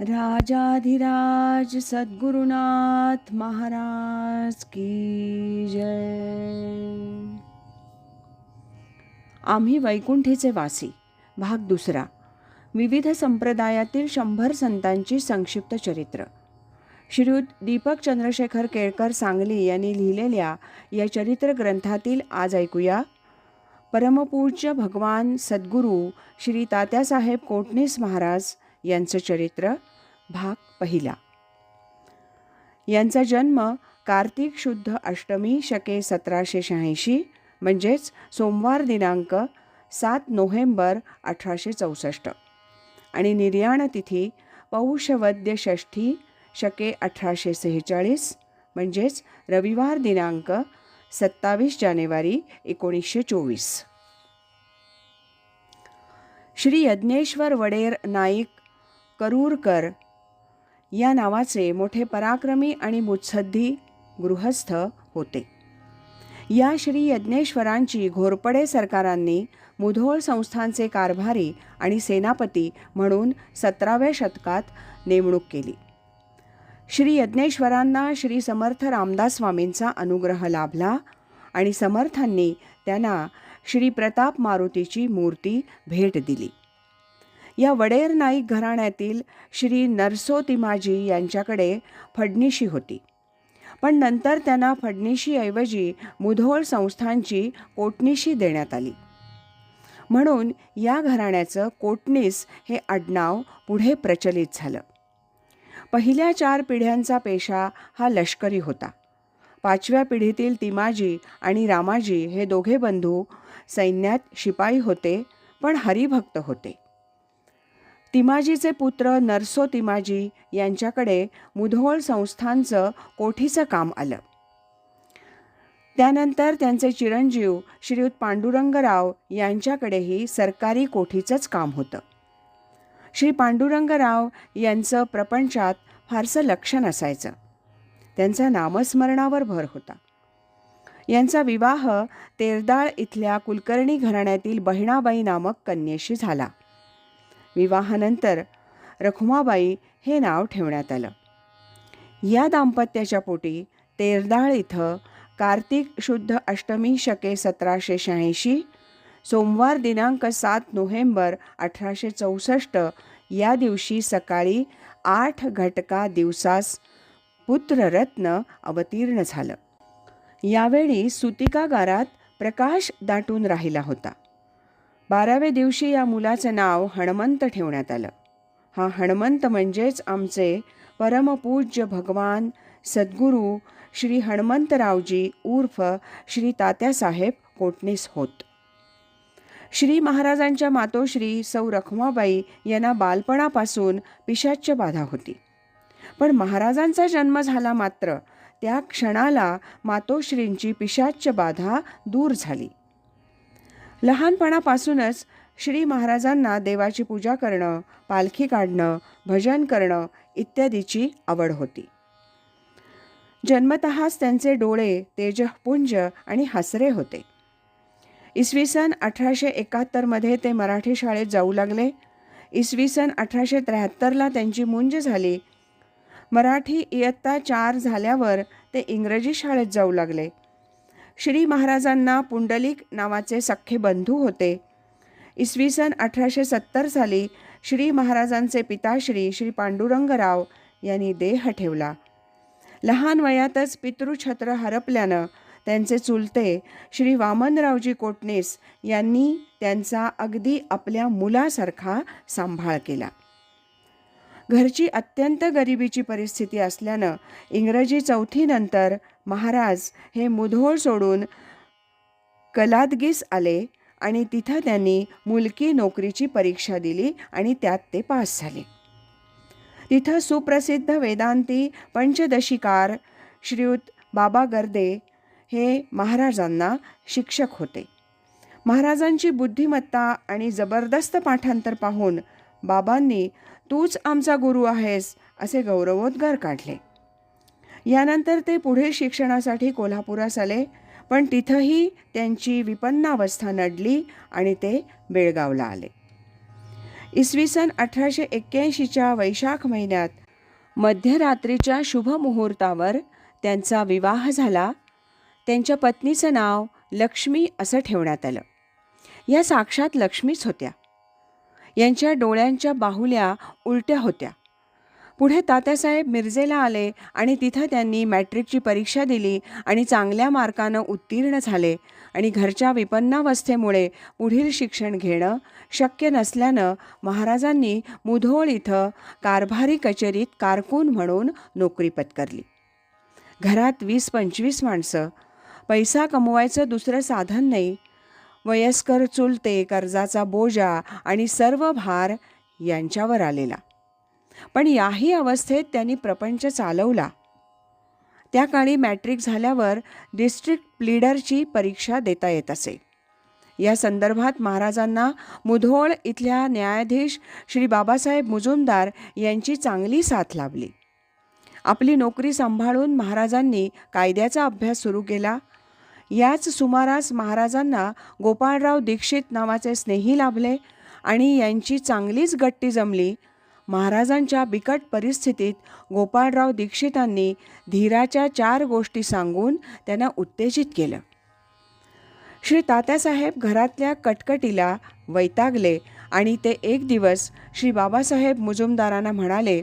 राजाधिराज सद्गुरुनाथ महाराज की जय. आम्ही वैकुंठीचे वासी भाग दुसरा. विविध संप्रदायातील शंभर संतांची संक्षिप्त चरित्र. श्रीयुत दीपक चंद्रशेखर केळकर सांगली यांनी लिहिलेल्या या चरित्र ग्रंथातील आज ऐकूया. परमपूज्य भगवान सद्गुरू श्री तात्यासाहेब कोटणीस महाराज यांचं चरित्र भाग पहिला. यांचा जन्म कार्तिक शुद्ध अष्टमी शके सतराशे शहाऐंशी म्हणजेच सोमवार दिनांक सात नोव्हेंबर अठराशे चौसष्ट. आणि निर्याण तिथी पौषवद्य षष्ठी शके अठराशे सेहेचाळीस म्हणजेच रविवार दिनांक सत्तावीस जानेवारी एकोणीसशे चोवीस. श्री यज्ञेश्वर वडेर नाईक करूरकर या नावाचे मोठे पराक्रमी आणि मुत्सद्दी गृहस्थ होते. या श्री यज्ञेश्वरांची घोरपडे सरकारांनी मुधोळ संस्थांचे कारभारी आणि सेनापती म्हणून सतराव्या शतकात नेमणूक केली. श्री यज्ञेश्वरांना श्री समर्थ रामदास स्वामींचा अनुग्रह लाभला आणि समर्थांनी त्यांना श्री प्रताप मारुतीची मूर्ती भेट दिली. या वडेर नाईक घराण्यातील श्री नरसोतिमाजी यांच्याकडे फडणीशी होती. पण नंतर त्यांना फडणीशीऐवजी मुधोळ संस्थांची कोटणीशी देण्यात आली. म्हणून या घराण्याचं कोटणीस हे आडनाव पुढे प्रचलित झालं. पहिल्या चार पिढ्यांचा पेशा हा लष्करी होता. पाचव्या पिढीतील तिमाजी आणि रामाजी हे दोघे बंधू सैन्यात शिपाई होते पण हरिभक्त होते. तिमाजीचे पुत्र नरसो तिमाजी यांच्याकडे मुधोळ संस्थांचं कोठीचं काम आलं. त्यानंतर त्यांचे चिरंजीव श्रीयुत पांडुरंगराव यांच्याकडेही सरकारी कोठीचंच काम होतं. श्री पांडुरंगराव यांचं प्रपंचात फारसं लक्ष नसायचं. त्यांचा नामस्मरणावर भर होता. यांचा विवाह तेरदाळ इथल्या कुलकर्णी घराण्यातील बहिणाबाई नामक कन्येशी झाला. विवाहानंतर रखुमाबाई हे नाव ठेवण्यात आलं. या दाम्पत्याच्या पोटी तेरदाळ इथं कार्तिक शुद्ध अष्टमी शके सतराशे शहाऐंशी सोमवार दिनांक सात नोव्हेंबर अठराशे चौसष्ट या दिवशी सकाळी आठ घटका दिवसास पुत्ररत्न अवतीर्ण झालं. यावेळी सुतिकागारात प्रकाश दाटून राहिला होता. बाराव्या दिवशी या मुलाचं नाव हणमंत ठेवण्यात आलं. हा हणमंत म्हणजेच आमचे परमपूज्य भगवान सद्गुरू श्री हणमंतरावजी उर्फ श्री तात्यासाहेब कोटणीस होत. श्री महाराजांच्या मातोश्री सौ रखमाबाई यांना बालपणापासून पिशाच्य बाधा होती. पण महाराजांचा जन्म झाला मात्र त्या क्षणाला मातोश्रींची पिशाच्य बाधा दूर झाली. लहानपणापासूनच श्री महाराजांना देवाची पूजा करणं पालखी काढणं भजन करणं इत्यादीची आवड होती. जन्मतःच त्यांचे डोळे तेजपुंज आणि हसरे होते. इसवी सन अठराशे एकाहत्तरमध्ये ते मराठी शाळेत जाऊ लागले. इसवी सन अठराशे त्र्याहत्तरला त्यांची मुंज झाली. मराठी इयत्ता चार झाल्यावर ते इंग्रजी शाळेत जाऊ लागले. श्री महाराजांना पुंडलिक नावाचे सख्खे बंधू होते. इसवी सन अठराशे सत्तर साली श्री महाराजांचे पिताश्री श्री पांडुरंगराव यांनी देह ठेवला. लहान वयातच पितृछत्र हरपल्यानं त्यांचे चुलते श्री वामनरावजी कोटणीस यांनी त्यांचा अगदी आपल्या मुलासारखा सांभाळ केला. घरची अत्यंत गरिबीची परिस्थिती असल्यानं इंग्रजी चौथीनंतर महाराज हे मुधोळ सोडून कलादगीस आले आणि तिथं त्यांनी मुलकी नोकरीची परीक्षा दिली आणि त्यात ते पास झाले. तिथं सुप्रसिद्ध वेदांती पंचदशिकार श्रीयुत बाबा गर्दे हे महाराजांना शिक्षक होते. महाराजांची बुद्धिमत्ता आणि जबरदस्त पाठांतर पाहून बाबांनी तूच आमचा गुरु आहेस असे गौरवोद्गार काढले. यानंतर ते पुढील शिक्षणासाठी कोल्हापुरास आले पण तिथंही त्यांची विपन्नावस्था नडली आणि ते बेळगावला आले. इसवी सन अठराशे एक्क्याऐंशीच्या वैशाख महिन्यात मध्यरात्रीच्या शुभ मुहूर्तावर त्यांचा विवाह झाला. त्यांच्या पत्नीचं नाव लक्ष्मी असं ठेवण्यात आलं. या साक्षात लक्ष्मीच होत्या. यांच्या डोळ्यांच्या बाहुल्या उलट्या होत्या. पुढे तात्यासाहेब मिरजेला आले आणि तिथं त्यांनी मॅट्रिकची परीक्षा दिली आणि चांगल्या मार्कानं उत्तीर्ण झाले आणि घरच्या विपन्नावस्थेमुळे पुढील शिक्षण घेणं शक्य नसल्यानं महाराजांनी मुधोळ इथं कारभारी कचेरीत कारकून म्हणून नोकरी पत्करली. घरात वीस पंचवीस माणसं. पैसा कमवायचं दुसरं साधन नाही. वयस्कर चुलते कर्जाचा बोजा आणि सर्व भार यांच्यावर आलेला. पण याही अवस्थेत त्यांनी प्रपंच चालवला. त्या काळी मॅट्रिक झाल्यावर डिस्ट्रिक्ट प्लीडरची परीक्षा देता येत असे. या संदर्भात महाराजांना मुधोळ इथल्या न्यायाधीश श्री बाबासाहेब मुजुमदार यांची चांगली साथ लाभली. आपली नोकरी सांभाळून महाराजांनी कायद्याचा अभ्यास सुरू केला याच सुमारास महाराजांना गोपाळराव दीक्षित नावाचे स्नेही लाभले आणि यांची चांगलीच गट्टी जमली. महाराजांच्या बिकट परिस्थितीत गोपाळराव दीक्षितांनी धीराच्या चार गोष्टी सांगून त्यांना उत्तेजित केलं. श्री तात्यासाहेब घरातल्या कटकटीला वैतागले आणि ते एक दिवस श्री बाबासाहेब मुजुमदारांना म्हणाले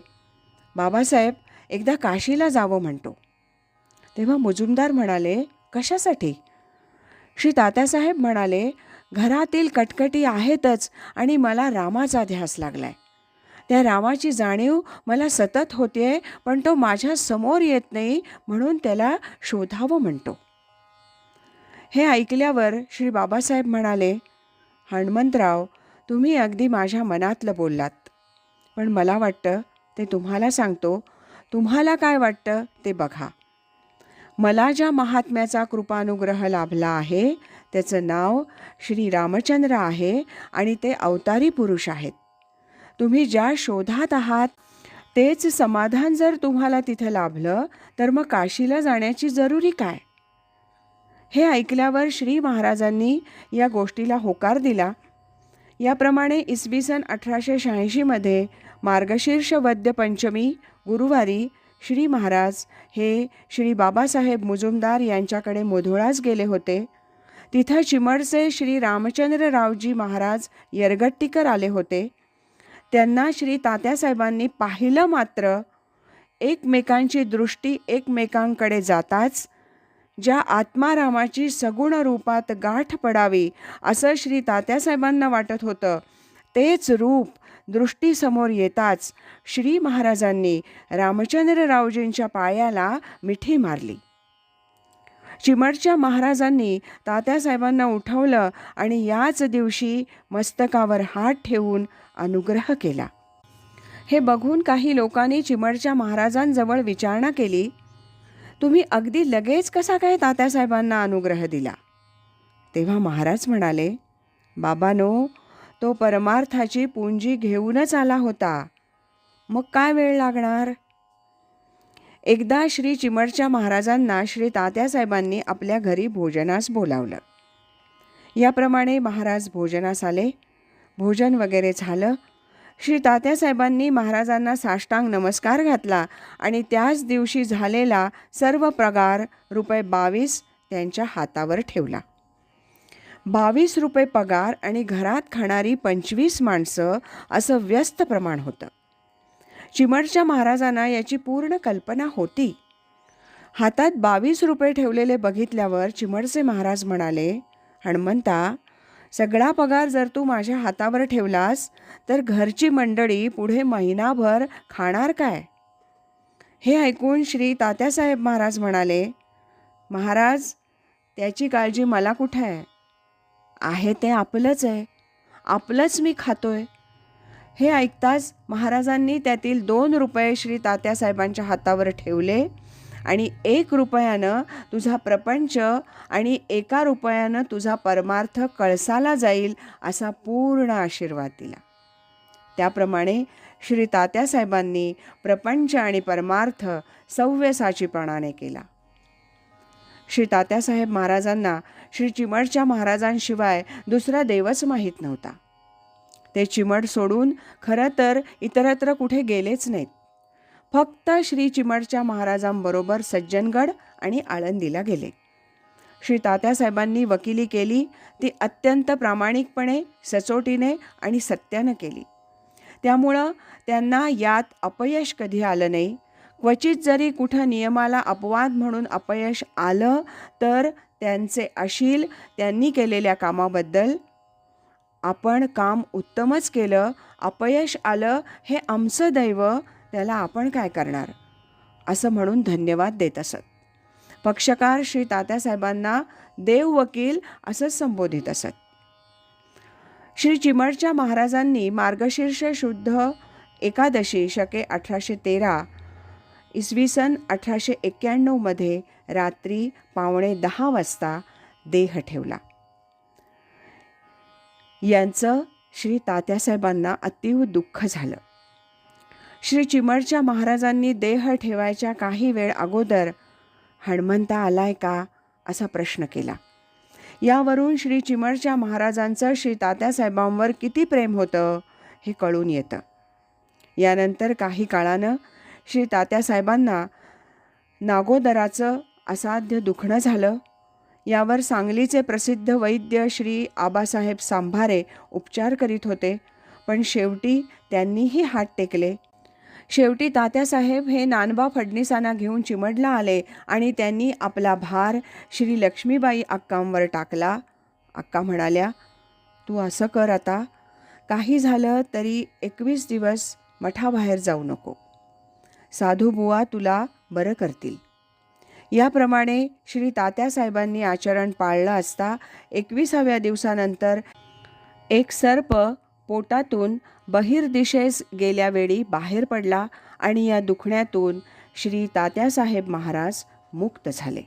बाबासाहेब एकदा काशीला जावं म्हणतो. तेव्हा मुजुमदार म्हणाले कशासाठी? श्री तात्यासाहेब म्हणाले घरातील कटकटी आहेतच आणि मला रामाचा ध्यास लागलाय. त्या रामाची जाणीव मला सतत होते पण तो माझ्यासमोर येत नाही म्हणून त्याला शोधावं म्हणतो. हे ऐकल्यावर श्री बाबासाहेब म्हणाले हणमंतराव तुम्ही अगदी माझ्या मनातलं बोललात. पण मला वाटतं ते तुम्हाला सांगतो. तुम्हाला काय वाटतं ते बघा. मला ज्या महात्म्याचा कृपानुग्रह लाभला आहे त्याचं नाव श्री रामचंद्र आहे आणि ते अवतारी पुरुष आहेत. तुम्ही ज्या शोधात आहात तेच समाधान जर तुम्हाला तिथं लाभलं तर मग काशीला जाण्याची जरुरी काय? हे ऐकल्यावर श्री महाराजांनी या गोष्टीला होकार दिला. याप्रमाणे इसवी सन अठराशे शहाऐंशीमध्ये मार्गशीर्ष वद्य पंचमी गुरुवारी श्री महाराज हे श्री बाबासाहेब मुजुमदार यांच्याकडे मोधोळास गेले होते. तिथं चिमडचे श्री रामचंद्ररावजी महाराज यरगट्टीकर आले होते. त्यांना श्री तात्यासाहेबांनी पाहिलं मात्र एकमेकांची दृष्टी एकमेकांकडे जाताच ज्या आत्मारामाची सगुण रूपात गाठ पडावी असं श्री तात्यासाहेबांना वाटत होतं. तेच रूप दृष्टीसमोर येताच श्री महाराजांनी रामचंद्ररावजींच्या पायाला मिठी मारली. चिमडच्या महाराजांनी तात्यासाहेबांना उठवलं आणि याच दिवशी मस्तकावर हात ठेवून अनुग्रह केला. हे बघून काही लोकांनी चिमडच्या महाराजांजवळ विचारणा केली तुम्ही अगदी लगेच कसा काय तात्यासाहेबांना अनुग्रह दिला? तेव्हा महाराज म्हणाले बाबानो तो परमार्थाची पुंजी घेऊनच आला होता. मग काय वेळ लागणार? एकदा श्री चिमडच्या महाराजांना श्री तात्यासाहेबांनी आपल्या घरी भोजनास बोलावलं. याप्रमाणे महाराज भोजनास आले. भोजन वगैरे झालं. श्री तात्यासाहेबांनी महाराजांना साष्टांग नमस्कार घातला आणि त्याच दिवशी झालेला सर्व प्रगार रुपये बावीस त्यांच्या हातावर ठेवला. बावीस रुपये पगार आणि घरात खाणारी पंचवीस माणसं असं व्यस्त प्रमाण होतं. चिमडच्या महाराजांना याची पूर्ण कल्पना होती. हातात बावीस रुपये ठेवलेले बघितल्यावर चिमडचे महाराज म्हणाले हणमंता सगळा पगार जर तू माझ्या हातावर ठेवलास तर घरची मंडळी पुढे महिनाभर खाणार काय? हे ऐकून श्री तात्यासाहेब महाराज म्हणाले महाराज त्याची काळजी मला कुठं आहे? आहे ते आपलंच आहे. आपलंच मी खातोय. हे ऐकताच महाराजांनी त्यातील दोन रुपये श्री तात्यासाहेबांच्या हातावर ठेवले आणि एक रुपयानं तुझा प्रपंच आणि एका रुपयानं तुझा परमार्थ कळसाला जाईल असा पूर्ण आशीर्वाद दिला. त्याप्रमाणे श्री तात्यासाहेबांनी प्रपंच आणि परमार्थ सव्यसाचीपणाने केला. श्री तात्यासाहेब महाराजांना श्री चिमडच्या महाराजांशिवाय दुसरा देवच माहीत नव्हता. ते चिमट सोडून खरं तर इतरत्र कुठे गेलेच नाहीत. फक्त श्री चिमडच्या महाराजांबरोबर सज्जनगड आणि आळंदीला गेले. श्री तात्यासाहेबांनी वकिली केली ती अत्यंत प्रामाणिकपणे सचोटीने आणि सत्यानं केली. त्यामुळं त्यांना यात अपयश कधी आलं नाही क्वचित जरी कुठं नियमाला अपवाद म्हणून अपयश आलं तर त्यांचे अशील त्यांनी केलेल्या कामाबद्दल आपण काम उत्तमच केलं अपयश आलं हे आमचं दैव त्याला आपण काय करणार? असं म्हणून धन्यवाद देत असत. पक्षकार श्री तात्यासाहेबांना देव वकील असं संबोधित असत. श्री चिमटच्या महाराजांनी मार्गशीर्ष शुद्ध एकादशी शके अठराशे तेरा इसवी सन अठराशे एक्क्याण्णवमध्ये रात्री पावणे दहा वाजता देह ठेवला. यांचं श्री तात्यासाहेबांना अतीव दुःख झालं. श्री चिमडच्या महाराजांनी देह ठेवायच्या काही वेळ अगोदर हणमंता आलाय का? असा प्रश्न केला. यावरून श्री चिमडच्या महाराजांचं श्री तात्यासाहेबांवर किती प्रेम होतं हे कळून येतं. यानंतर काही काळानं श्री तात्यासाहेबांना नागोदराचं असाध्य दुखणं झालं. यावर सांगलीचे प्रसिद्ध वैद्य श्री आबासाहेब सांभारे उपचार करीत होते पण शेवटी त्यांनीही हात टेकले. शेवटी तात्यासाहेब हे नानबा फडणीसांना घेऊन चिमडला आले आणि त्यांनी आपला भार श्री लक्ष्मीबाई अक्कांवर टाकला. अक्का म्हणाल्या तू असं कर आता. काही झालं तरी एकवीस दिवस मठाबाहेर जाऊ नको. साधूबुवा तुला बरं करतील. याप्रमाणे श्री तात्यासाहेबांनी आचरण पाळलं असता एकविसाव्या दिवसानंतर एक सर्प पोटातून बहिर्दिशेस गेल्यावेळी बाहेर पडला आणि या दुखण्यातून श्री तात्यासाहेब महाराज मुक्त झाले.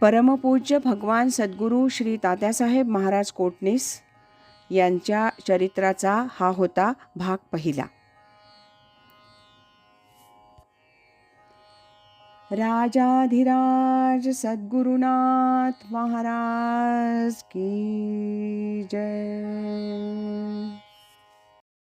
परमपूज्य भगवान सद्गुरू श्री तात्यासाहेब महाराज कोटणीस यांच्या चरित्राचा हा होता भाग पहिला. राजाधिराज सद्गुरुनाथ महाराज की जय.